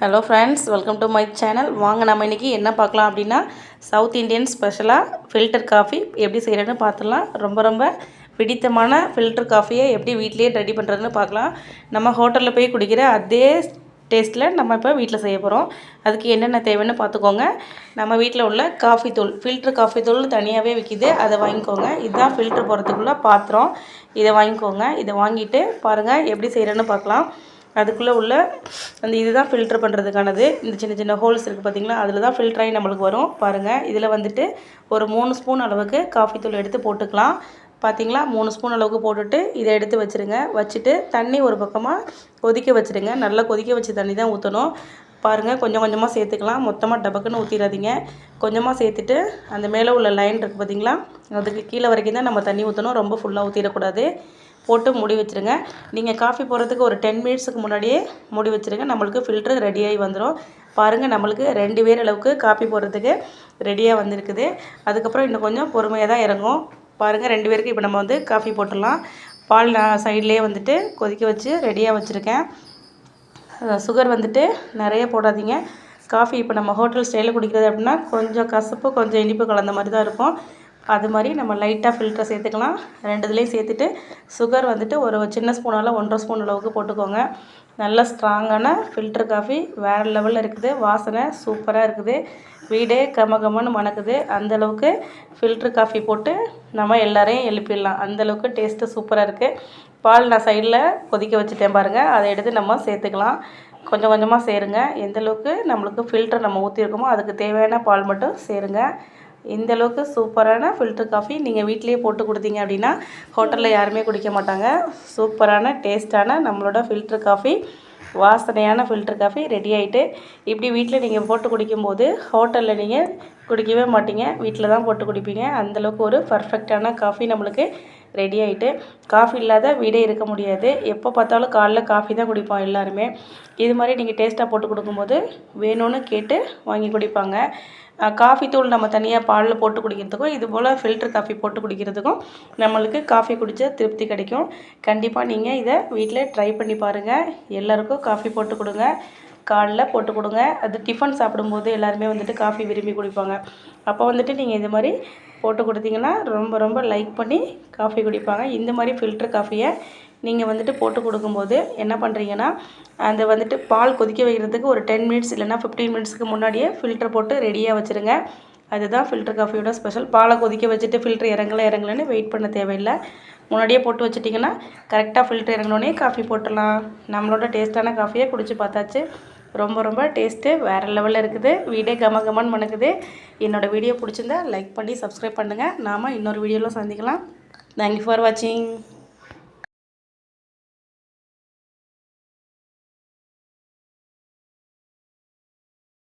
Hello friends welcome to my channel வாங்க நம்ம இன்றைக்கி என்ன பார்க்கலாம் அப்படின்னா சவுத் இந்தியன் ஸ்பெஷலாக ஃபில்டர் காஃபி எப்படி செய்கிறேன்னு பார்த்துடலாம். ரொம்ப ரொம்ப பிடித்தமான ஃபில்டர் காஃபியை எப்படி வீட்லேயே ரெடி பண்ணுறதுன்னு பார்க்கலாம். நம்ம ஹோட்டலில் போய் குடிக்கிற அதே டேஸ்ட்டில் நம்ம இப்போ வீட்டில் செய்ய போகிறோம் அதுக்கு என்னென்ன தேவைன்னு பார்த்துக்கோங்க. நம்ம வீட்டில் உள்ள காஃபி தூள் ஃபில்ட்ரு காஃபி தூள் தனியாகவே விற்கிது அதை வாங்கிக்கோங்க. இதுதான் ஃபில்ட்ரு போகிறதுக்குள்ளே பாத்திரம். இதை வாங்கிக்கோங்க. இதை வாங்கிட்டு பாருங்கள் எப்படி செய்கிறேன்னு பார்க்கலாம். அதுக்குள்ளே உள்ள அந்த இதுதான் ஃபில்ட்ரு பண்ணுறதுக்கானது இந்த சின்ன சின்ன ஹோல்ஸ் இருக்குது பார்த்திங்களா அதில் தான் ஃபில்ட்ராகி நம்மளுக்கு வரும். பாருங்கள் இதில் வந்துட்டு ஒரு மூணு ஸ்பூன் அளவுக்கு காஃபி தூள் எடுத்து போட்டுக்கலாம். பார்த்திங்களா மூணு ஸ்பூன் அளவுக்கு போட்டுட்டு இதை எடுத்து வச்சுருங்க. வச்சுட்டு தண்ணி ஒரு பக்கமாக கொதிக்க வச்சுருங்க. நல்லா கொதிக்க வச்சு தண்ணி தான் ஊற்றணும் பாருங்கள் கொஞ்சம் கொஞ்சமாக சேர்த்துக்கலாம். மொத்தமாக டபக்குன்னு ஊற்றிடாதீங்க கொஞ்சமாக சேர்த்துட்டு அந்த மேலே உள்ள லைன் இருக்குது பார்த்திங்களா அதுக்கு கீழே வரைக்கும் தான் நம்ம தண்ணி ஊற்றணும் ரொம்ப ஃபுல்லாக ஊற்றிடக்கூடாது போட்டு மூடி வச்சுருங்க. நீங்கள் காஃபி போடுறதுக்கு ஒரு டென் மினிட்ஸுக்கு முன்னாடியே மூடி வச்சுருங்க. நம்மளுக்கு ஃபில்ட்ரு ரெடியாகி வந்துடும் பாருங்கள் நம்மளுக்கு ரெண்டு பேர் அளவுக்கு காஃபி போடுறதுக்கு ரெடியாக வந்திருக்குது. அதுக்கப்புறம் இன்னும் கொஞ்சம் பொறுமையாக தான் இறங்கும். பாருங்கள் ரெண்டு பேருக்கு இப்போ நம்ம வந்து காஃபி போட்டுடலாம். பால் நான் சைட்லேயே வந்துட்டு கொதிக்க வச்சு ரெடியாக வச்சுருக்கேன். சுகர் வந்துட்டு நிறைய போடாதீங்க. காஃபி இப்போ நம்ம ஹோட்டல் ஸ்டைலில் குடிக்கிறது அப்படின்னா கொஞ்சம் கசப்பு கொஞ்சம் இனிப்பு கலந்த மாதிரி தான் இருக்கும். அது மாதிரி நம்ம லைட்டாக ஃபில்டரை சேர்த்துக்கலாம். ரெண்டு இதுலேயும் சேர்த்துட்டு சுகர் வந்துட்டு ஒரு சின்ன ஸ்பூனால் ஒன்றரை ஸ்பூன் அளவுக்கு போட்டுக்கோங்க. நல்ல ஸ்ட்ராங்கான ஃபில்டர் காஃபி வேறு லெவலில் இருக்குது. வாசனை சூப்பராக இருக்குது. வீடே கம கமன்னு மணக்குது அந்தளவுக்கு ஃபில்ட்ரு காஃபி போட்டு நம்ம எல்லோரையும் எழுப்பிடலாம். அந்தளவுக்கு டேஸ்ட்டு சூப்பராக இருக்குது பால் நான் சைடில் கொதிக்க வச்சுட்டேன் பாருங்கள் அதை எடுத்து நம்ம சேர்த்துக்கலாம். கொஞ்சம் கொஞ்சமாக சேருங்க. எந்தளவுக்கு நம்மளுக்கு ஃபில்டர் நம்ம ஊற்றிருக்கோமோ அதுக்கு தேவையான பால் மட்டும் சேருங்க. இந்த அளவுக்கு சூப்பரான ஃபில்டர் காஃபி நீங்கள் வீட்லேயே போட்டு கொடுத்தீங்க அப்படின்னா ஹோட்டலில் யாருமே குடிக்க மாட்டாங்க. சூப்பரான டேஸ்ட்டான நம்மளோட ஃபில்டர் காஃபி வாசனையான ஃபில்டர் காஃபி ரெடி ஆகிட்டு இப்படி வீட்டில் நீங்கள் போட்டு குடிக்கும்போது ஹோட்டலில் நீங்கள் குடிக்கவே மாட்டிங்க. வீட்டில் தான் போட்டு குடிப்பீங்க. அந்தளவுக்கு ஒரு பர்ஃபெக்டான காஃபி நம்மளுக்கு ரெடி ஆகிட்டு காஃபி இல்லாத வீடே இருக்க முடியாது. எப்போ பார்த்தாலும் காலைல காஃபி தான் குடிப்போம் எல்லாருமே. இது மாதிரி நீங்கள் டேஸ்ட்டாக போட்டு கொடுக்கும்போது வேணும்னு கேட்டு வாங்கி குடிப்பாங்க. காஃபி தூள் நம்ம தனியாக பாலில் போட்டு குடிக்கிறதுக்கும் இது போல் ஃபில்டர் காஃபி போட்டு குடிக்கிறதுக்கும் நம்மளுக்கு காஃபி குடித்த திருப்தி கிடைக்கும். கண்டிப்பாக நீங்கள் இதை வீட்டில் ட்ரை பண்ணி பாருங்கள் எல்லாருக்கும் காஃபி போட்டு கொடுங்க. காலைல போட்டு கொடுங்க. அது டிஃபன் சாப்பிடும்போது எல்லாருமே வந்துட்டு காஃபி விரும்பி குடிப்பாங்க. அப்போ வந்துட்டு நீங்கள் இது மாதிரி போட்டு கொடுத்தீங்கன்னா ரொம்ப ரொம்ப லைக் பண்ணி காஃபி குடிப்பாங்க. இந்த மாதிரி ஃபில்ட்ரு காஃபியை நீங்கள் வந்துட்டு போட்டு கொடுக்கும்போது என்ன பண்ணுறீங்கன்னா அந்த வந்துட்டு பால் கொதிக்க வைக்கிறதுக்கு ஒரு டென் மினிட்ஸ் இல்லைனா ஃபிஃப்டீன் மினிட்ஸ்க்கு முன்னாடியே ஃபில்ட்ரு போட்டு ரெடியாக வச்சுருங்க. அதுதான் ஃபில்டர் காஃபியோட ஸ்பெஷல் பாலை கொதிக்க வச்சுட்டு ஃபில்ட்ரு இறங்கலை இறங்கலன்னு வெயிட் பண்ண தேவையில்லை. முன்னாடியே போட்டு வச்சுட்டிங்கன்னா கரெக்டாக ஃபில்ட்ரு இறங்கினோடனே காஃபி போட்டுடலாம். நம்மளோட டேஸ்ட்டான காஃபியை குடிச்சு பார்த்தாச்சு. ரொம்ப ரொம்ப டேஸ்ட்டு வேறு லெவலில் இருக்குது. வீடியோ கம கமன் மணக்குது என்னோடய வீடியோ பிடிச்சிருந்தா லைக் பண்ணி சப்ஸ்கிரைப் பண்ணுங்கள் நாம் இன்னொரு வீடியோவில் சந்திக்கலாம். தேங்க்யூ ஃபார் வாட்சிங்